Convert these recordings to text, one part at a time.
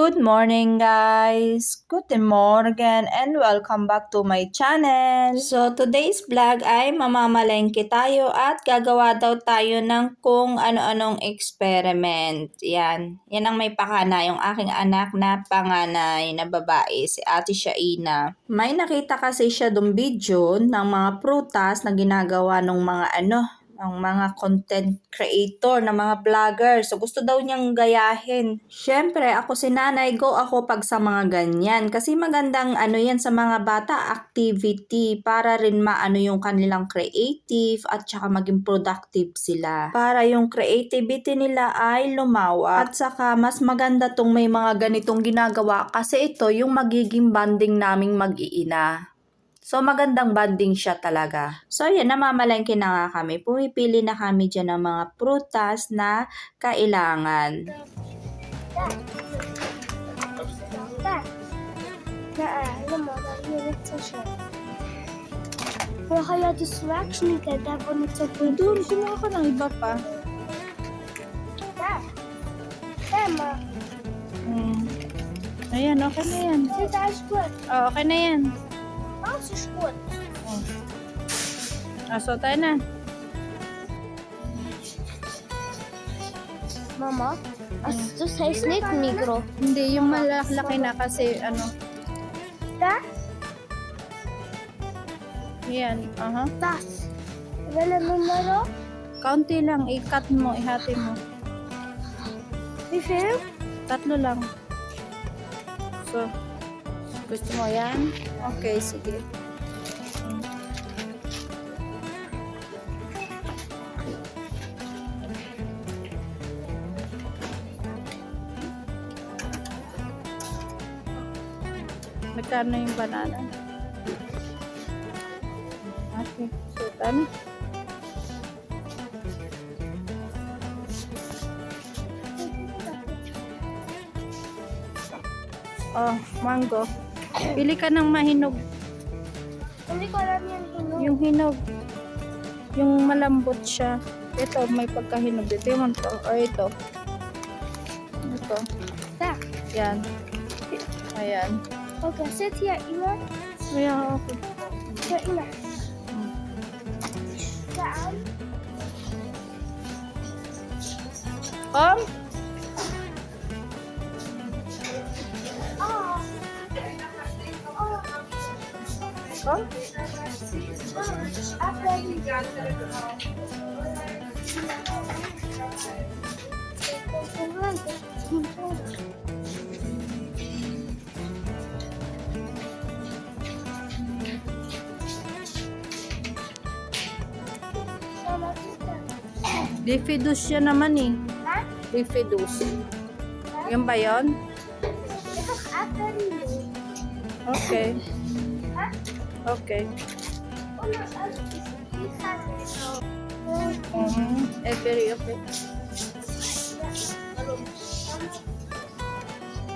Good morning guys! Good morning and welcome back to my channel! So today's vlog ay mamamalengke tayo at gagawa daw tayo ng kung ano-anong experiment. Yan. Yan ang may pakana, yung aking anak na panganay na babae, si Ate Shaina. May nakita kasi siya dong video ng mga prutas na ginagawa ng mga ano, ang mga content creator na mga vlogger. So, gusto daw niyang gayahin. Siyempre, ako si nanay, go ako pag sa mga ganyan. Kasi magandang ano yan sa mga bata, activity, para rin maano yung kanilang creative at saka maging productive sila. Para yung creativity nila ay lumawak. At saka, mas maganda tong may mga ganitong ginagawa kasi ito yung magiging banding naming mag-iina. So, magandang bonding siya talaga. So, yun, namamalengke na nga kami. Pumipili na kami dyan ng mga prutas na kailangan. Or kaya distraction ka, tapos nagsasabi. Doon, kumuha ka ng iba pa. Tama. Hmm. Ayan, okay na yan. Sa taas. Oh, okay na yan. Kaso school. Ah, oh. Aso tayo na. Mama, as to size nit negro. Hindi, yung malaki na kasi ano. Ta? Yan, aha. Tas. Wala numero? Kaunti lang, i-cut mo, ihati mo. Refill? Tatlo lang. So, gusto mo yan? Okay, sige. Magkano yung banana? Okay, so tano? Oh, mango. Pili ka ng mahinog. Hindi ko alam yan hinog. Yung hinog. Yung malambot siya. Ito, may pagkahinog. Ito yung to. O ito. Ito. Tak. Yan. Ayan. Okay, zit hier iemand? Ayan, okay. Hier iemand. Saan? Kom! Kom! Bifidus siya naman eh. Ha? Bifidus. Yan ba yun? Okay. Okay. Mhm. Eh, very okay.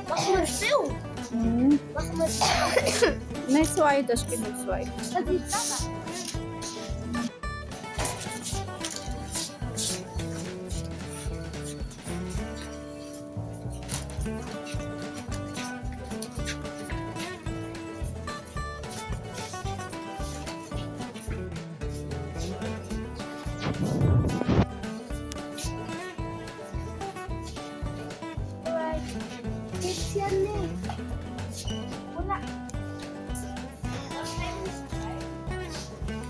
Wacht maar veel. Mhm. Wacht maar veel. Nice white, das kinuls white. Dat is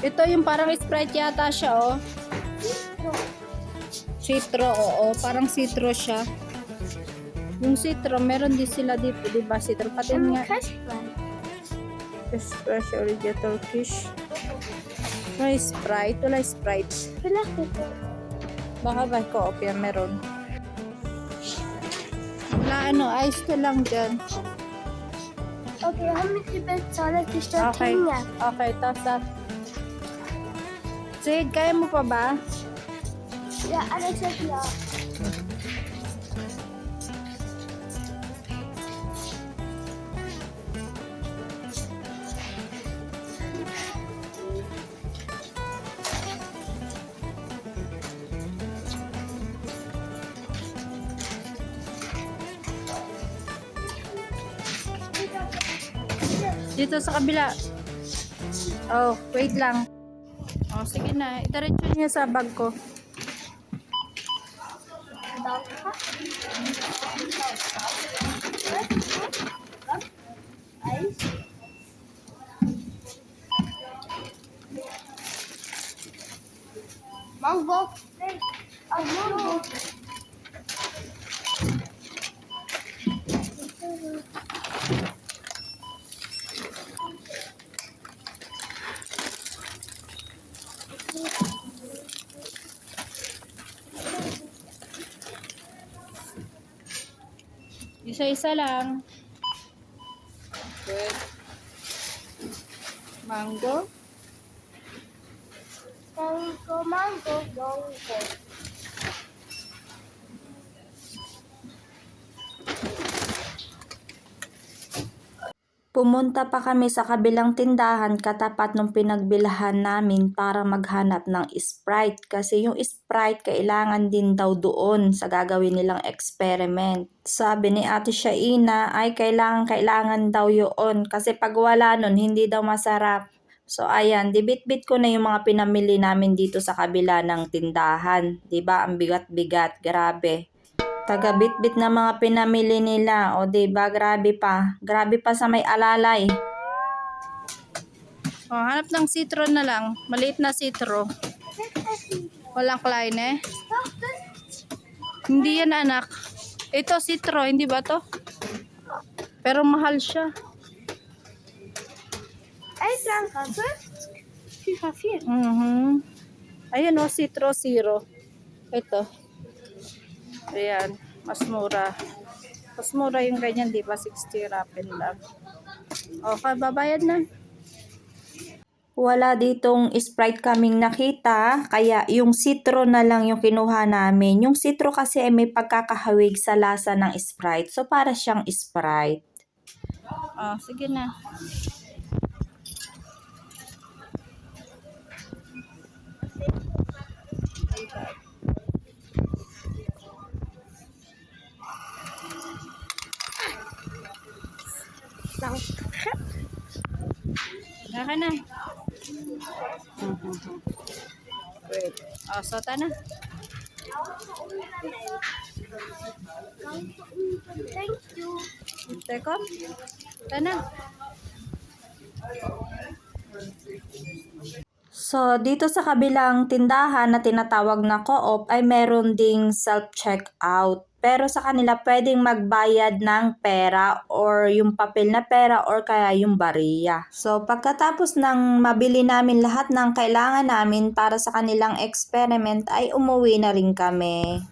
Ito yung parang Sprite yata siya, oh. Citro, oo. Parang citro siya. Yung citro, meron din sila dito, di ba? Citro. Pati Ano nga, fresh origin Turkish. May Sprite. Wala Sprite. Wala ko. Baka ba ko yan meron. Wala ano, ice to lang dyan. Okay, haben die Bezahler die Stadt Okay. Okay, tapos. Sid, kaya mo pa ba? Ja, Alex sagt ja. Dito sa kabila. Oh, wait lang. Sige na. Itaretso niya sa bag ko. Isa-isa lang. Good. Mango. Mango, mango, mango. Pumunta pa kami sa kabilang tindahan katapat nung pinagbilahan namin para maghanap ng Sprite kasi yung Sprite kailangan din daw doon sa gagawin nilang experiment. Sabi ni Ate Shaina ay kailangan kailangan daw yun kasi pag wala nun hindi daw masarap. So ayan, dibit-bit ko na yung mga pinamili namin dito sa kabila ng tindahan. 'Di ba Ang bigat-bigat, grabe. Taga bit-bit na mga pinamili nila. O, diba? Grabe pa. Grabe pa sa may alalay. O, hanap ng citro na lang. Maliit na citro. Walang klein eh. Hindi yan anak. Ito citro, hindi ba to? Pero mahal siya. Ay, Franka, FIFA 4. Mhm. Ayan o, citro zero. Ito. Ayan, mas mura. Mas mura yung ganyan, di ba? 60 rapin lang. Okay, babayad na. Wala ditong Sprite kaming nakita, kaya yung citro na lang yung kinuha namin. Yung citro kasi ay may pagkakahawig sa lasa ng Sprite. So, para siyang Sprite. Oh, sige na. Naka na. Wait. Oh, sota na. Thank you. Tekom. Ito na. So, dito sa kabilang tindahan na tinatawag na co-op ay meron ding self-checkout. Pero sa kanila pwedeng magbayad ng pera or yung papel na pera or kaya yung bariya. So, pagkatapos ng mabili namin lahat ng kailangan namin para sa kanilang experiment ay umuwi na rin kami.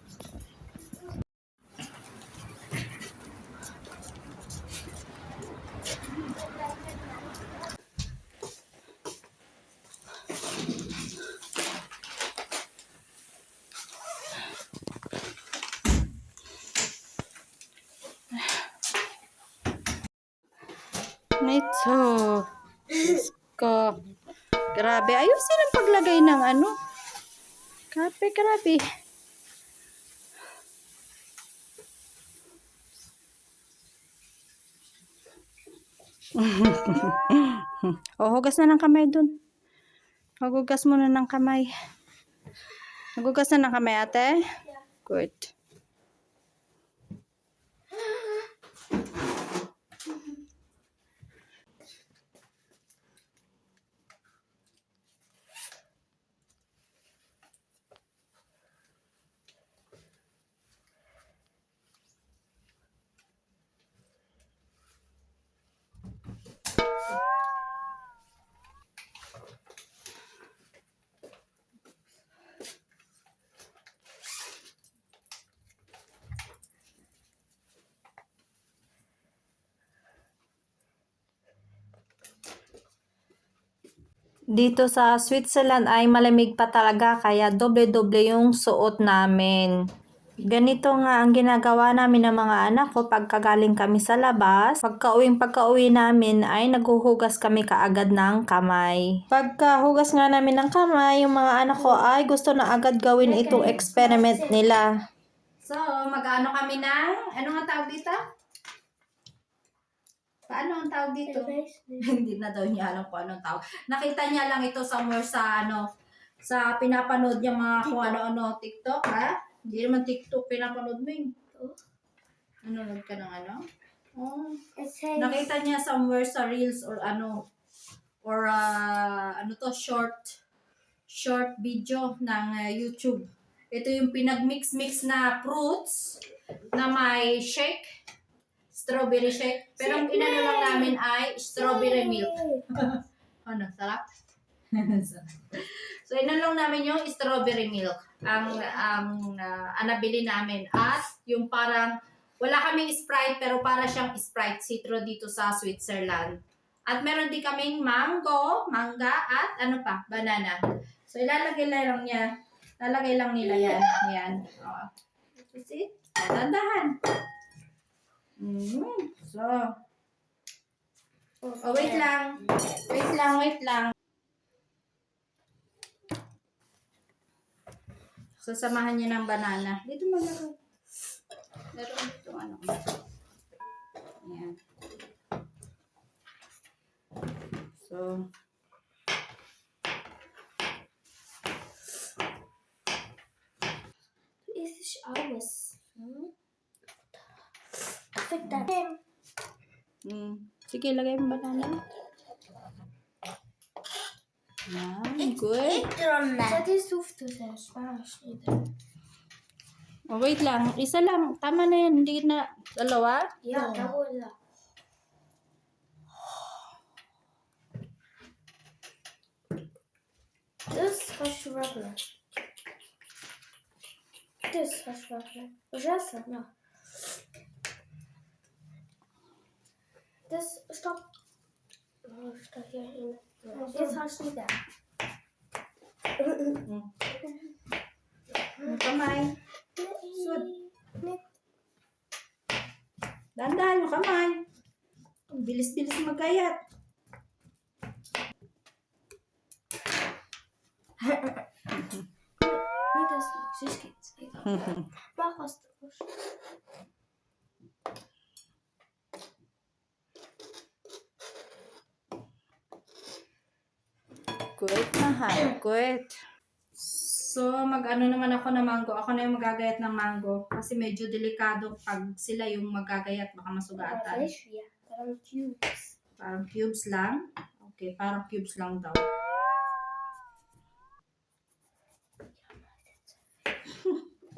Ito. Diyos ko. Grabe. Ayusin ang paglagay ng ano. Grabe, grabe. o, hugas na ng kamay dun. Hugas muna ng kamay. Hugas na ng kamay, ate? Good. Dito sa Switzerland ay malamig pa talaga kaya doble-doble yung suot namin. Ganito nga ang ginagawa namin ng mga anak ko pagkagaling kami sa labas. Pagka-uwing pagka-uwi namin ay naghuhugas kami kaagad ng kamay. Pagkahugas nga namin ng kamay, yung mga anak ko ay gusto na agad gawin itong experiment nila. So, mag-ano kami ng, ano nga tawag dito? Paano ang tawag dito? Hindi na daw niya alam kung anong tawag. Nakita niya lang ito somewhere sa ano, sa pinapanood niya mga kung ano-ano, TikTok, ha? Hindi naman TikTok, pinapanood mo yun. Nanonood ka ng ano? Oh. Nakita niya somewhere sa Reels or ano, or ah, ano to, short, short video ng ah, YouTube. Ito yung pinag-mix-mix na fruits na may shake, strawberry shake. Pero ang inano lang namin ay strawberry milk. Ano, sarap? So, inan lang namin yung strawberry milk. Ang, ang uh, anabili namin. At yung parang, wala kaming Sprite, pero para siyang Sprite Citro dito sa Switzerland. At meron din kaming mango, mangga, at ano pa, banana. So, ilalagay lang niya. Lalagay lang nila yan. Yan. Oh. See? Dandahan. Mm. So, oh, wait lang. Wait lang, wait lang. Sasamahan niyo ng banana. Dito mo laro. Laro dito ano. Ayan. So, Is this alles? Fick that. mm. sige, lagay mo banana. Yan, good. Dat is te zijn. Spaans niet. Oh, wait lang. Isa lang. Tama na yan. Hindi na. Dalawa? Ja, dat wordt dat. Dus ga je waggelen. Dus ga je waggelen. Zes het nou. Dus stop. Oh, stop hierin. Dit ga je niet aan. Mm. Yung kamay. Sud. Dahan-dahan yung kamay. Ang bilis-bilis magkayat. Niet als zuskind. Maar als het Kuwait na ha. Kuwait. So, mag-ano naman ako ng mango. Ako na yung magagayat ng mango. Kasi medyo delikado pag sila yung magagayat. Baka masugatan. Dan cubes. Parang cubes lang. Okay, parang cubes lang daw.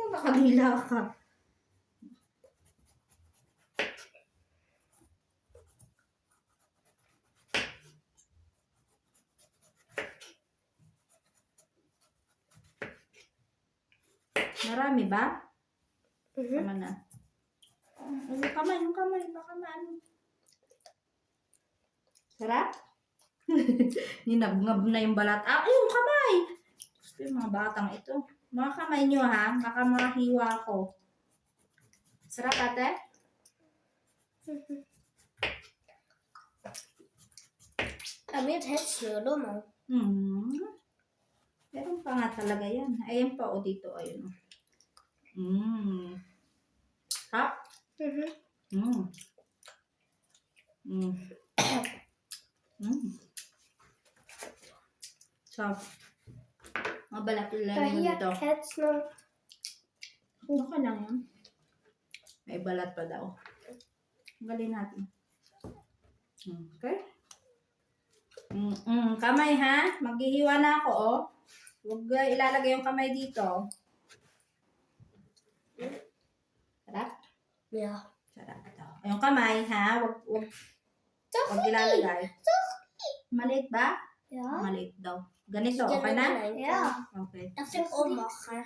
Nakadila ka. Marami ba? Mhm. Tama na. Oh, yung kamay, yung kamay, baka maano. Sarap? Ninabngab na yung balat. Ah, yung kamay! Gusto yung mga batang ito. Mga kamay nyo ha, baka mahiwa ko. Sarap ate? En met het slullen, man. Hmm. Meron pa nga talaga yan. Ayan pa o dito, ayun. Hmm. Sarap? Mhm. Mm. Mm. mm. So, mga balat lang mo Hier, dito. het snel. Okay lang yan. May balat pa daw. Tanggalin natin. Okay. Mm, mm, kamay ha. Maghihiwa na ako oh. Huwag uh, ilalagay yung kamay dito. Sarap? Ja. Sarap ito. Yung kamay ha. Huwag, huwag, huwag ilalagay. Maliit ba? Ja. Maliit daw. Ganito, okay na? Ja. Okay. Dat vind ik onmacher.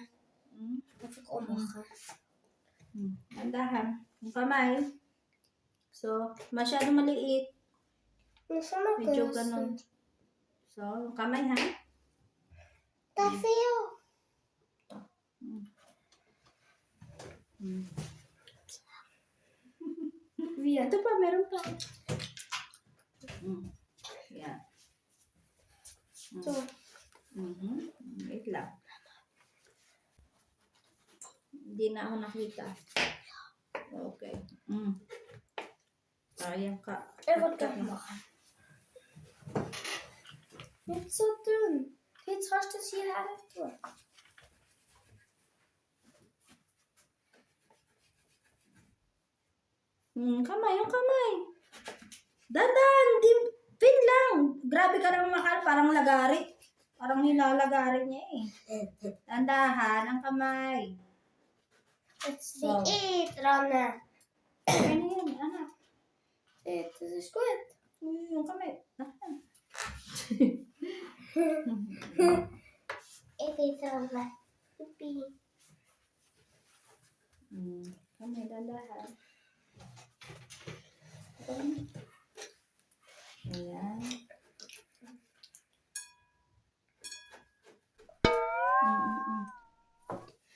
Mm. Dat vind ik onmacher. Hmm. Andahan. Yung kamay. So, masyado maliit. Medyo ganun. So, yung kamay ha. Te veel. Hmm. Wie? Ito pa, meron pa. Hmm. Yan. Hmm. Zo. Mhm. Wait lang. Hindi na ako nakita. Okay. Mm. Sayang ka. Er wird doch machen. Nicht so dünn. Jetzt hast du es hier her. Hmm, kamay, yung kamay. Dandan, di, pin lang. Grabe ka naman makal, parang lagari. Parang nilalagari niya eh. Dandahan ang kamay. Jetzt So. die E dran. Ano yun, anak? Das ist gut. Uy, Yung kamay. Dahan. E dran. Yippie. Hmm, kamay, dandahan. Ayan.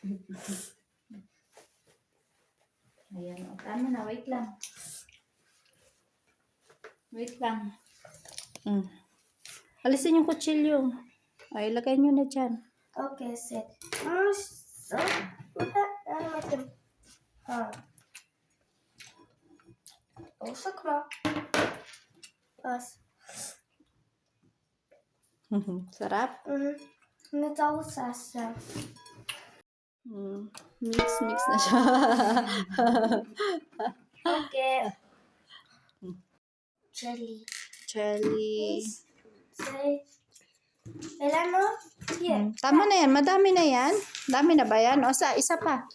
Mm, mm. Ayan, o, tama na, wait lang. Wait lang. Mm. Alisin yung kutsilyo. Ay, ilagay nyo na dyan. Okay, set. So. Oder? Dann mit dem Haar. Guck mal. Was? Sarap. Mhm. Mit Ausessen. Mm. Mix, mix na siya. Okay. Jelly. Jelly. Elano? Hier. Mm, Tama na yan. Madami na yan. Dami na ba yan? O sa isa pa.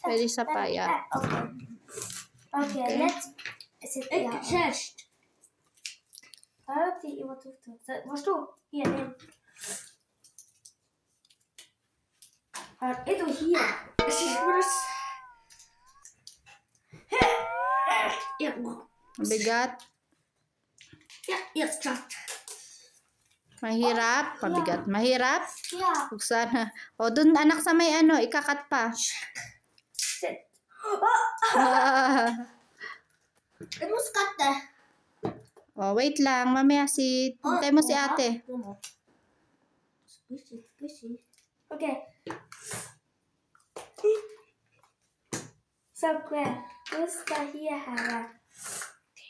Pwede isa pa yan. Ah, Okay. Okay, Okay. let's Cześć. Ah, die übertrifft. Warst du? Hier, nimm. Ah, Edo, hier. Es ist was. Ja, Mabigat. ja, jetzt klappt. Mahirap. Mabigat. Mahirap. Ja. Huwag sana. O, dun anak sa may ano, ikakat pa. Sit. Ich muss cutten. o, wait lang. Mamaya si... Hintay mo si ate. Squishy, squishy. Okay. Bist da hier heran.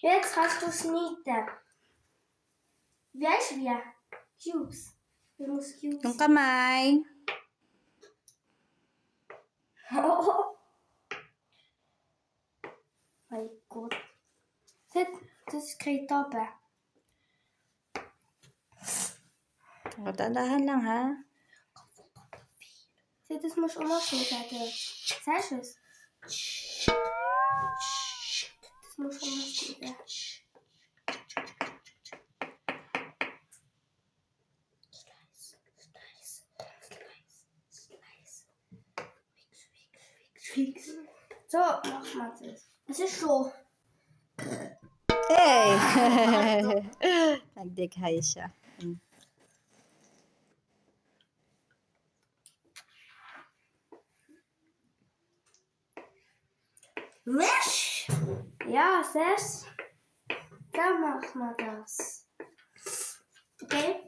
Jetzt hast du Sneaker. Heißt wir? Cubes. Wir müssen Cubes. Yung kamay. Oh. Mein Gott. Das, das kriegt doppelt. O, tandahan lang ha. Seht, das muss immer so sein. Sagst du es? Das muss immer so sein. So, mach mal das. Es ist so. Hey! Nagdikhay siya. Mm. Wish. Ja, Sess. Dann mach mal das. Okay.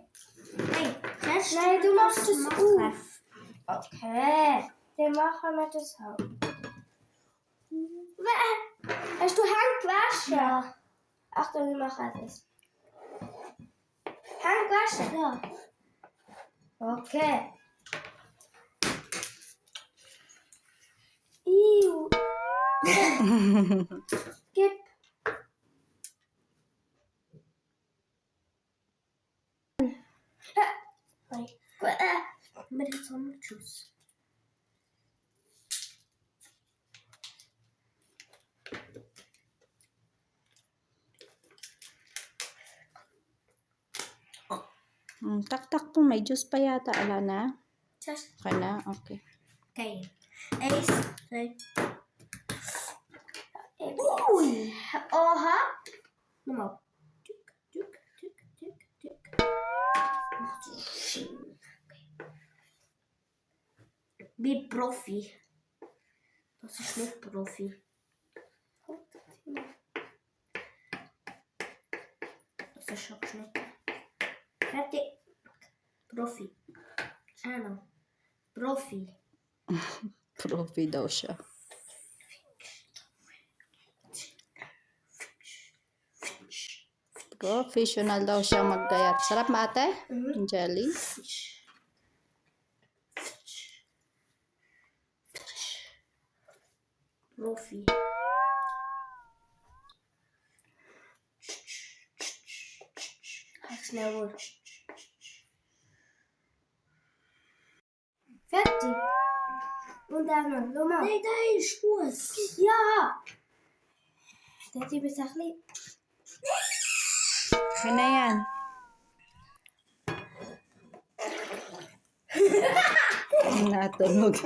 Hey, Cześć. Nein, du machst es Machen. auf. Okay. Dann machen wir das auch. Wä- Hast du Handwäsche? Ja. Achtung, ich mache das. Handwäsche? Ja. Okay. Iu. Gib. Nein. Mit dem Sonnenschuss. Mm, tak-tak po. May juice pa yata. Ala na. Tschüss. Okay na? Okay. Okay. Zwei. Ui. Oha. Tück, tück, tück. Ach, so schön. Wie Profi. Das ist nicht Profi. Das ist Abschnitt. Fertig. Profi. Ano. Profi. Profi daw siya. Professional daw siya maggayat. Sarap ma ate? Yung jelly. Profi. Schneller. Fertig. Und dann noch. Schau mal. Nee, da ist gut. Ja. Dati sa akin? Na yan. Natunog.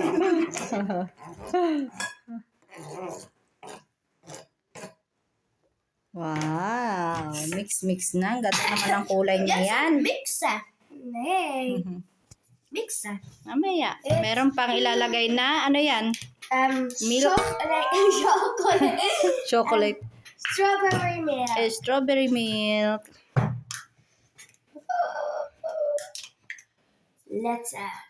wow. Mix-mix na. Ang Ganda naman ang kulay niya yan. Mixer. Nee. Mixer. Mamaya. Meron pang ilalagay na, ano yan? Um, Milk. choc- nee, chocolate. Chocolate. Strawberry milk. Eh, strawberry milk. Let's add.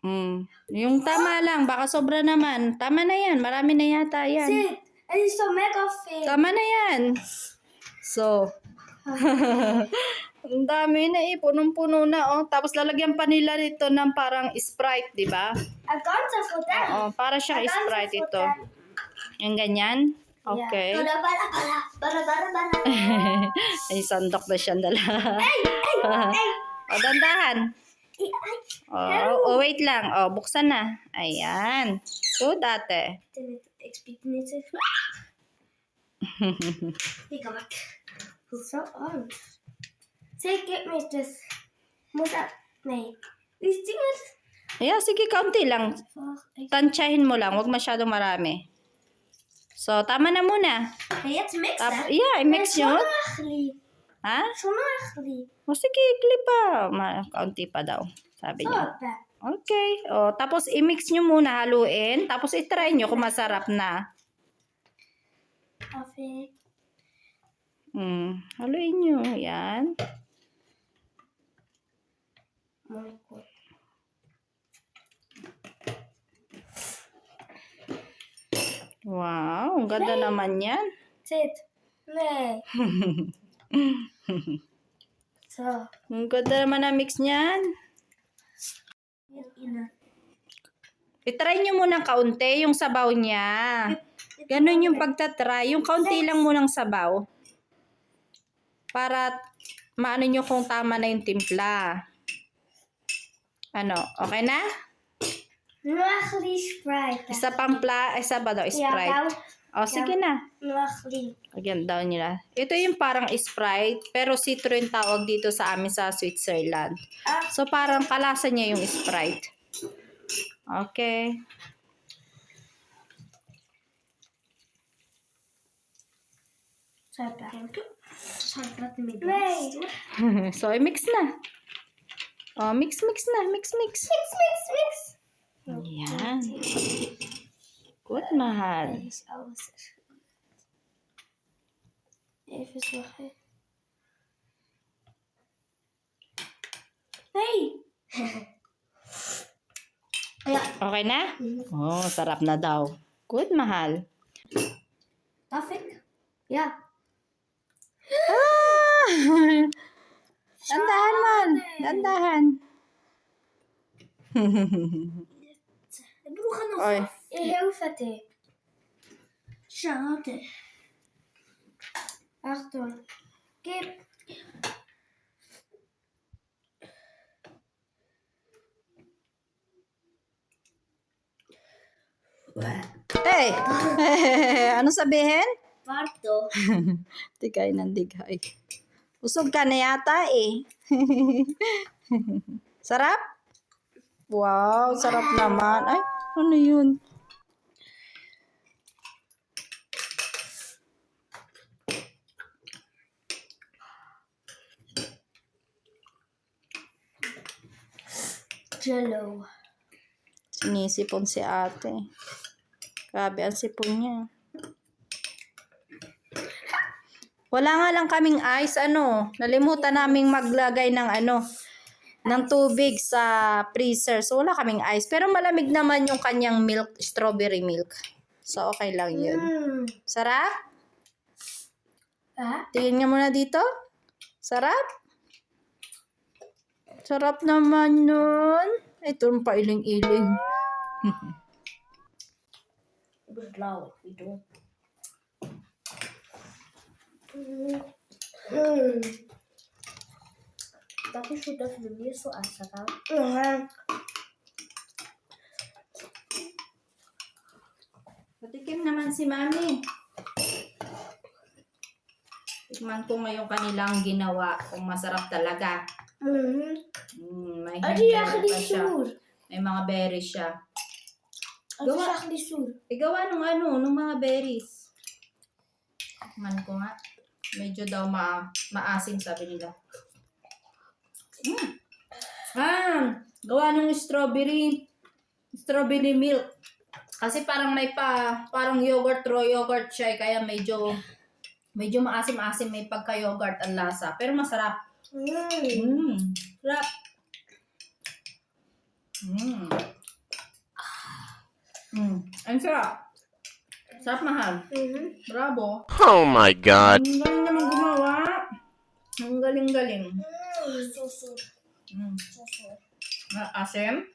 Mm. Yung tama lang. Baka sobra naman. Tama na yan. Marami na yata yan. Sit. Het is zo mega veel. Tama na yan. So, ang dami na eh. Punong-puno na oh. Tapos lalagyan pa nila nito ng parang Sprite, di ba? Een ganze vertel. Oh, para siyang Sprite ito. Yung ganyan? Okay. Bara bara bara. Bara bara bara. Ay, sandok na siyang dala. Hey, hey, hey. o, dandahan. Ay, ay. Oh, oh, wait lang. Oh, buksan na. Ayan. Good, ate. Ik ga me dus. Moet dat? Nee. Die dingen. Ayan, sige, kaunti lang. Tansyahin mo lang. Huwag masyadong marami. So, tama na muna. Je het mixen? Tap, yeah, i-mix nyo. Sonagli. Ha? Sonagli. O sige, clip pa. Ma, kaunti pa daw. Sabi niya. Okay. O, tapos i-mix nyo muna, haluin. Tapos i-try nyo kung masarap na. Koffie. Hmm, haluin nyo. Yan. Goed. Wow, ang ganda naman yan. Zit. Nee. Zo. Ang ganda naman na mix niyan. I-try nyo muna kaunti yung sabaw niya. Ganon yung pagtatry. Yung kaunti lang munang sabaw. Para maano nyo kung tama na yung timpla. Ano, okay na? Nagli Sprite. Isa pang pla, isa ba daw, Sprite? nou. O, sige na. Nagli. Again daw nila. Ito yung parang Sprite, pero citro yung tawag dito sa amin sa Switzerland. Ah. So, parang kalasa niya yung Sprite. Okay. Nee. so, i-mix na. Oh, mix, mix na. Mix, mix. Mix, mix, mix. Yan. Good, mahal. zorgen. Nee. ja. Okay na? Oh, sarap na daw. Good, mahal. Darf ik? Ah! Dandahan man. Dandahan. Ik bedoel, ga nog. Heel vet. Schade. Achtung. Kip. Hey! ano sabihin? Parto. Tigay ng digay. Usog ka na yata eh. sarap? Wow, sarap naman. Ay, ano yun? Jello. Sinisipon si ate. Grabe ang sipon niya. Wala nga lang kaming ice, ano. Nalimutan naming maglagay ng ano, ng tubig sa freezer. So, wala kaming ice. Pero malamig naman yung kanyang milk, strawberry milk. So, okay lang yun. Mm. Sarap? Ah? Tingin nga muna dito. Sarap? Sarap naman nun. Ito yung pailing-iling. Beslauert, wie du. Mm. Darf ich schon, dass du mir so anschauen? Mhm. Patikim naman si Mami. Tikman ko ngayon kanilang ginawa kung masarap talaga. Mhm. Mm, may hindi pa siya. May mga berries siya. Echt niet zoer. Igawa nung ano, nung mga berries. Tikman ko nga. Medyo daw ma maasim sabi nila. Mm. Ah, gawa nung strawberry strawberry milk. Kasi parang may pa, parang yogurt, raw yogurt siya, eh, kaya medyo, medyo maasim-asim, may pagka-yogurt ang lasa. Pero masarap. Mm. Mmm, sarap. Mmm. Mmm, ang sarap. Sarap mahal. Mhm. Bravo. Oh my god. Ang galing naman gumawa. Ang galing-galing. Mm, zo zoer. Mm. Zo zoer. Asim.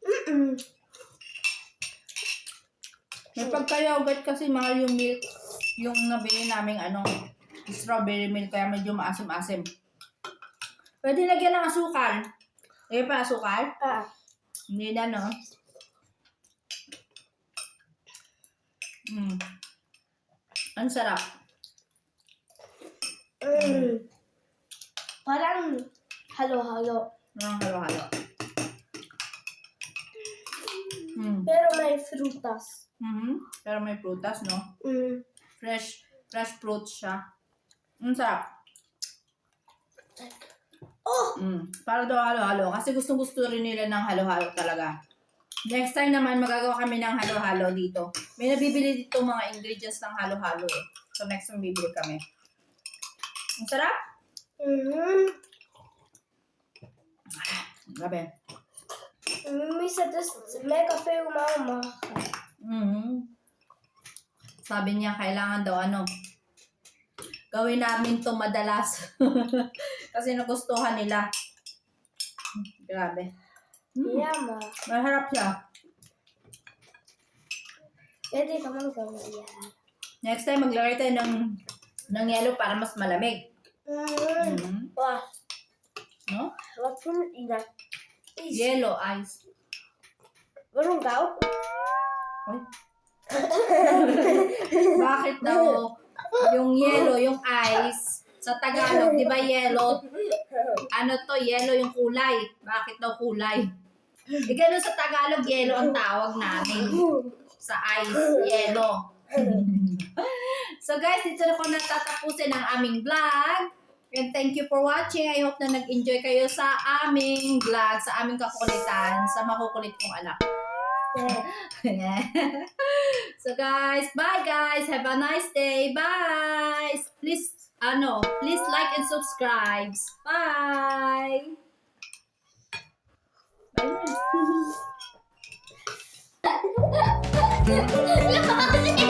Mm-mm. May pagka-yogurt kasi mahal yung milk. Yung nabili naming ano, strawberry milk, kaya medyo maasim-asim. Pwede lagyan ng asukal. Lagyan pa asukal? Ah. Hindi na, no? Mm. Ang sarap. Mm. Parang halo-halo. Ang halo-halo. Mm. Pero may frutas. Mhm. Pero may prutas, no? Mm. Fresh, fresh fruits siya. Ang sarap. Oh! Mm. Para daw halo-halo. Kasi gustong gusto rin nila ng halo-halo talaga. Next time naman, magagawa kami ng halo-halo dito. May nabibili dito mga ingredients ng halo-halo eh. So next time bibili kami. Ang sarap. Mhm. Grabe. Mimi zet dus mega veel mama. Mhm. Sabi niya, kailangan daw ano, gawin namin to madalas. Kasi nagustuhan nila. Grabe. Mm. Ja, ma. Maharap siya. Die kan ook wel. Ja. Next time, maglagay tayo ng, ng yellow para mas malamig. Mm. Mhm. Wacht, No? wat voor Ida? Is. Yellow ice. Waarom goud? Ay. Bakit daw yung yellow, yung ice, sa Tagalog, di ba yellow? Ano to, yellow yung kulay. Bakit daw kulay? Eh, ganun sa Tagalog, yellow ang tawag namin. Sa ice, yellow. so guys, dito na ko natatapusin ang aming vlog. And thank you for watching. I hope na nag-enjoy kayo sa aming vlog, sa aming kakulitan, sa makukulit kong anak. so guys, bye guys. Have a nice day. Bye. Please, ano, please like and subscribe. Bye. Bye. Ja.